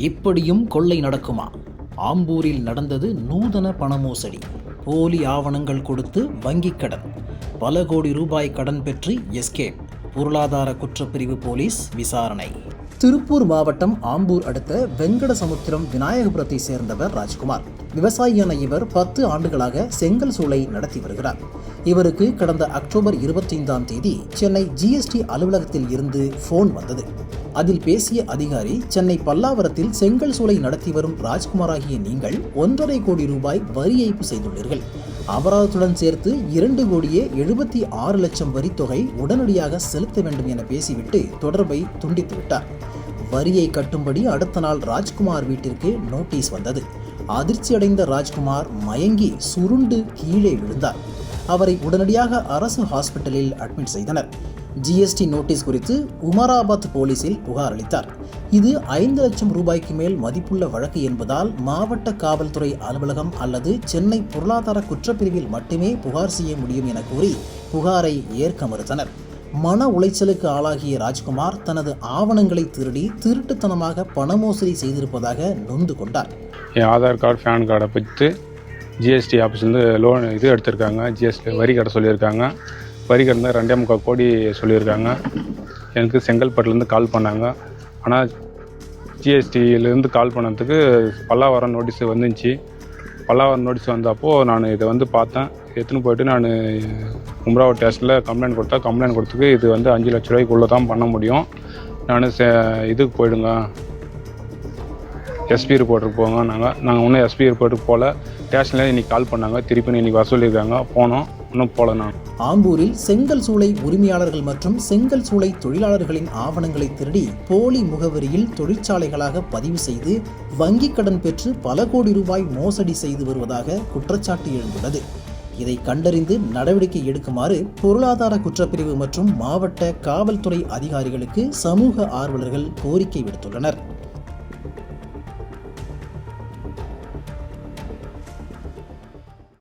இப்படியும் கொள்ளை நடக்குமா? ஆம்பூரில் நடந்தது நூதன பண மோசடி போலி ஆவணங்கள் கொடுத்து வங்கிக் கடன். பல கோடி ரூபாய் கடன் பெற்று எஸ்கேப். பொருளாதார குற்றப்பிரிவு போலீஸ் விசாரணை. திருப்பூர் மாவட்டம் ஆம்பூர் அடுத்த வெங்கடசமுத்திரம் விநாயகபுரத்தை சேர்ந்தவர் ராஜ்குமார். விவசாயியான இவர் பத்து ஆண்டுகளாக செங்கல் சூளை நடத்தி வருகிறார். இவருக்கு கடந்த அக்டோபர் இருபத்தைந்தாம் தேதி சென்னை ஜிஎஸ்டி அலுவலகத்தில் இருந்து ஃபோன் வந்தது. அதில் பேசிய அதிகாரி சென்னை பல்லாவரத்தில் செங்கல் சூளை நடத்தி வரும் ராஜ்குமாராகிய நீங்கள் ஒன்றரை கோடி ரூபாய் வரி ஏய்ப்பு செய்துள்ளீர்கள். அபராதத்துடன் சேர்த்து இரண்டு கோடியே எழுபத்தி ஆறு லட்சம் வரித்தொகை உடனடியாக செலுத்த வேண்டும் என பேசிவிட்டு தொடர்பை துண்டித்துவிட்டார் வரியை கட்டும்படி அடுத்த நாள் ராஜ்குமார் வீட்டிற்கு நோட்டீஸ் வந்தது. அதிர்ச்சியடைந்த ராஜ்குமார் மயங்கி சுருண்டு கீழே விழுந்தார். அவரை உடனடியாக அரசு ஹாஸ்பிட்டலில் அட்மிட் செய்தனர். ஜிஎஸ்டி நோட்டீஸ் குறித்து உமராபாத் போலீசில் புகார் அளித்தார். இது ஐந்து லட்சம் ரூபாய்க்கு மேல் மதிப்புள்ள வழக்கு என்பதால் மாவட்ட காவல்துறை அலுவலகம் அல்லது சென்னை பொருளாதார குற்றப்பிரிவில் மட்டுமே புகார் செய்ய முடியும் என கூறி புகாரை ஏற்க மறுத்தனர். மன உளைச்சலுக்கு ஆளாகிய ராஜ்குமார் தனது ஆவணங்களை திருடி திருட்டுத்தனமாக பண மோசடி செய்திருப்பதாக நொந்து கொண்டார். என் ஆதார் கார்டு பேன் கார்டை பற்றி ஜிஎஸ்டி ஆஃபீஸ்லேருந்து லோன் இது எடுத்திருக்காங்க. ஜிஎஸ்டி வரி கட்ட சொல்லியிருக்காங்க. வரி கட்டின ரெண்டே முக்கால் கோடி சொல்லியிருக்காங்க. எனக்கு செங்கல்பட்டுலேருந்து கால் பண்ணாங்க. ஆனால் ஜிஎஸ்டியிலேருந்து கால் பண்ணதுக்கு பல்லாவரம் நோட்டீஸ் வந்துச்சு. பல்லாவரம் நோட்டீஸ் வந்தப்போ நான் இதை வந்து பார்த்தேன். எடுத்துன்னு போயிட்டு நான் உம்ராவ் டேஸ்டில் கம்ப்ளைண்ட் கொடுத்தா கம்ப்ளைண்ட் கொடுத்துக்கு இது வந்து அஞ்சு லட்ச ரூபாய்க்குள்ளே தான் பண்ண முடியும். நான் இதுக்கு போயிடுங்க. எஸ்பி ரிப்போர்ட்டுக்கு போங்க நாங்கள் நாங்கள் இன்னும் எஸ்பி ரிப்போர்ட்டுக்கு போகல ஸ்டேஷனில் இன்றைக்கி கால் பண்ணாங்க. திருப்பி இன்றைக்கி வர சொல்லியிருக்காங்க. போனோம். இன்னும் போகல நான் ஆம்பூரில் செங்கல் சூளை உரிமையாளர்கள் மற்றும் செங்கல் சூளை தொழிலாளர்களின் ஆவணங்களை திருடி போலி முகவரியில் தொழிற்சாலைகளாக பதிவு செய்து வங்கிக் கடன் பெற்று பல கோடி ரூபாய் மோசடி செய்து வருவதாக குற்றச்சாட்டு எழுந்துள்ளது. இதை கண்டறிந்து நடவடிக்கை எடுக்குமாறு பொருளாதார குற்றப்பிரிவு மற்றும் மாவட்ட காவல்துறை அதிகாரிகளுக்கு சமூக ஆர்வலர்கள் கோரிக்கை விடுத்துள்ளனர்.